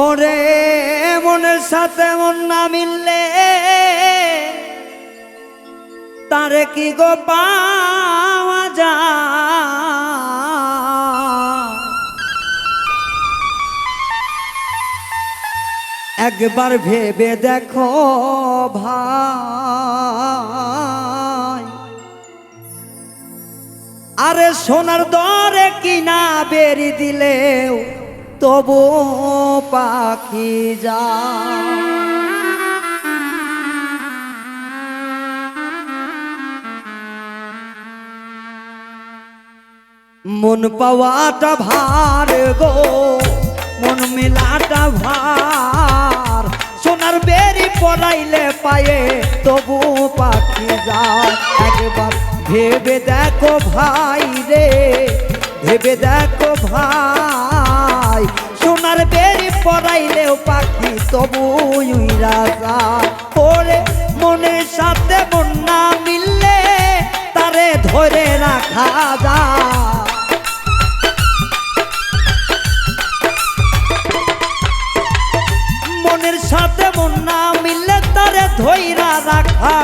ওরে মনের সাথে মন না মিললে তারে কি গো পাওয়া যায়? একবার ভেবে দেখো ভাই। আরে সোনার দরে কিনা বেরি দিলেও তবু পাখি যা মন পাওয়াটা ভার গো, মন মেলাটা ভার। সোনার বেরি পড়াইলে পায়ে তবু পাখি যায়। একবার ভেবে দেখো ভাই রে, ভেবে দেখো ভাই পড়াইলেও পাখি তবু যায় ওরে মনের সাথে মন না মিললে তারে ধরে রাখা যায় মনের সাথে মন মিললে তারে ধৈরা রাখা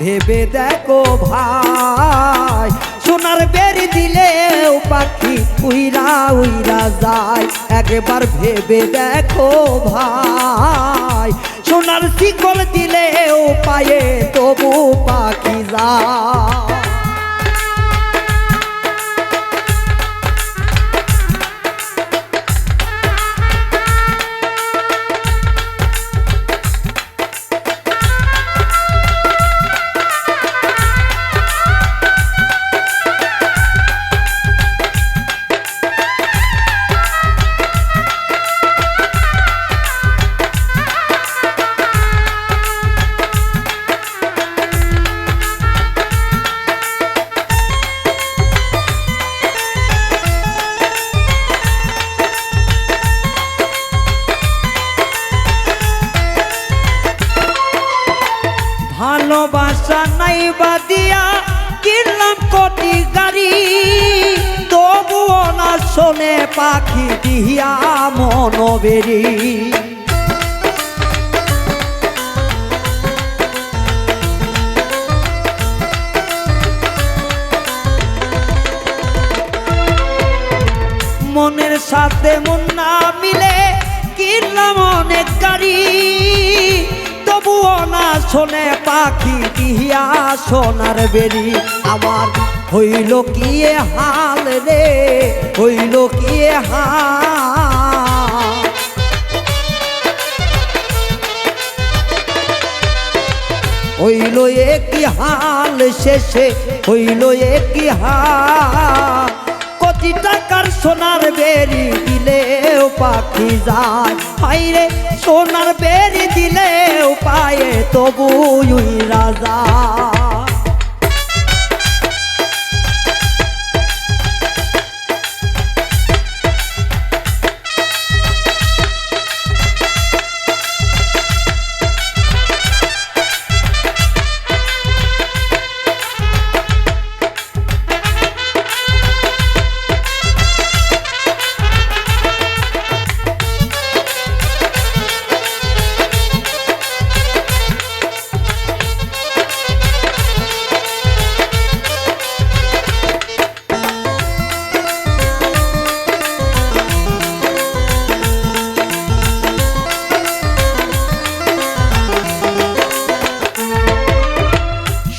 ভেবে দেখো ভাই, সোনার বেরি দিলেও পাখি উইরা উইরা যায়। একবার ভেবে দেখো ভাই। সোনার শিকল দিলেও পায়ে তবু পাখি যায়। নাই বাদিয়া কিনলাম কোটি গাড়ি। তবুও না শোনে পাখি দিয়া মনোবেরি মনের সাথে মন না মিলে কিনলাম অনেক গাড়ি। তবুও না শোনে পাখি দিয়া সোনার বেরি আমার হইল কি হাল রে? হইল কি এ হাল? হইল একই হাল শেষে? হইল একই হাল? কোটি টাকার সোনার বেরি দিলেও পাখি যায়। হাইরে সোনার বেরি দিলেও পায়ে তবু উইরা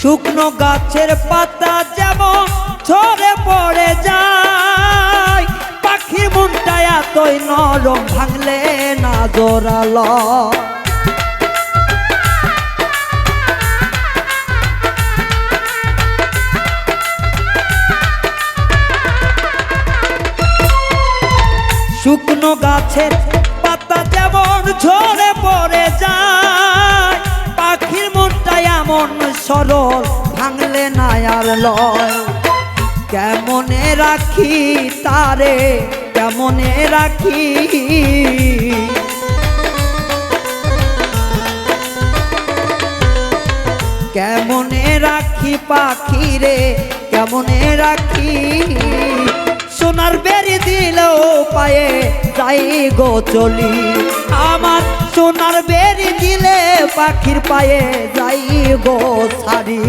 শুকনো গাছের পাতা যেমন ঝরে পড়ে যায়, পাখির মনটা এতই নরম ভাঙলে না জোরাল। শুকনো গাছের এমন সরল, ভাঙলে না আর লয়। কেমনে রাখি তারে, কেমনে রাখি? কেমনে রাখি পাখি রে কেমনে রাখি? সোনার বেরি দিল পায়ে, যাই গো চলি। আমার সোনার বেরি দিলে পাখির পায়ে, যাই গো ছাড়ি।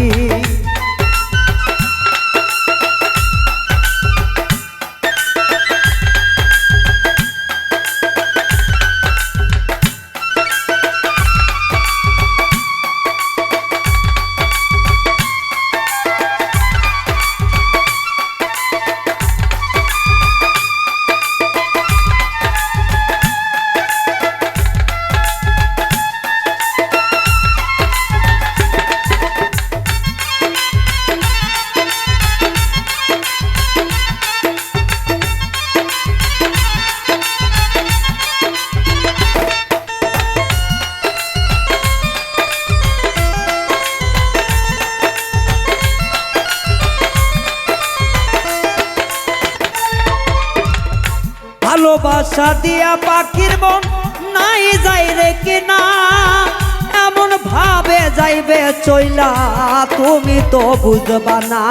ভালোবাসা দিয়া পাখির মন নাই যাই রে কিনা। এমন ভাবে যাইবে চইলা, তুমি তো বুঝবা না।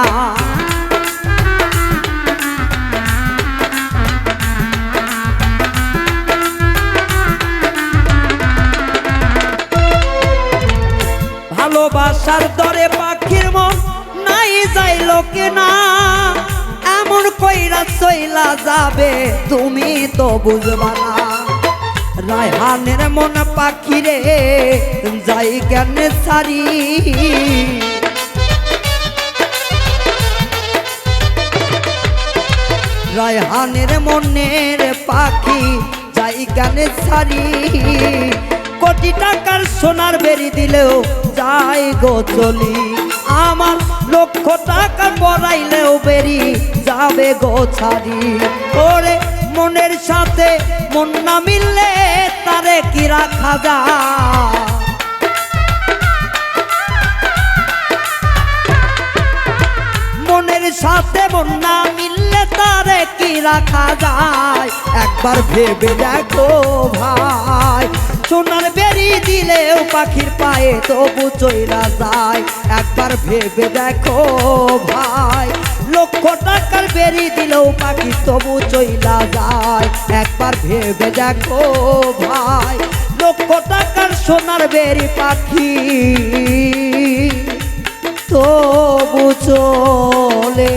ভালোবাসার দরে পাখির মন নাই যাইল কিনা এমন কইরা চইলা যাবে, তুমি তো বুঝবা না। রায়হানের মন পাখিরে যাই কেন সারি রায়হানের মনের পাখি, যাই গানে ছাড়ি। কোটি টাকার সোনার বেরি দিলেও যাই গো চলি। আমার লক্ষ টাকা পড়াইলেও বেরি যাবে গো ছাড়ি। ওরে মনের সাথে মন না মিললে তারে কি রাখা যায়? মনের সাথে মন না মিললে তারে কি রাখা যায়? একবার ভেবে দেখো ভাই, সোনার পাখির পায়ে তবু চইরা যায়। একবার ভেবে দেখো ভাই, লক্ষ টাকার বেরি দিলেও পাখি তবু চইলা যায়। একবার ভেবে দেখো ভাই, লক্ষ টাকার সোনার বেরি পাখি তবু চলে।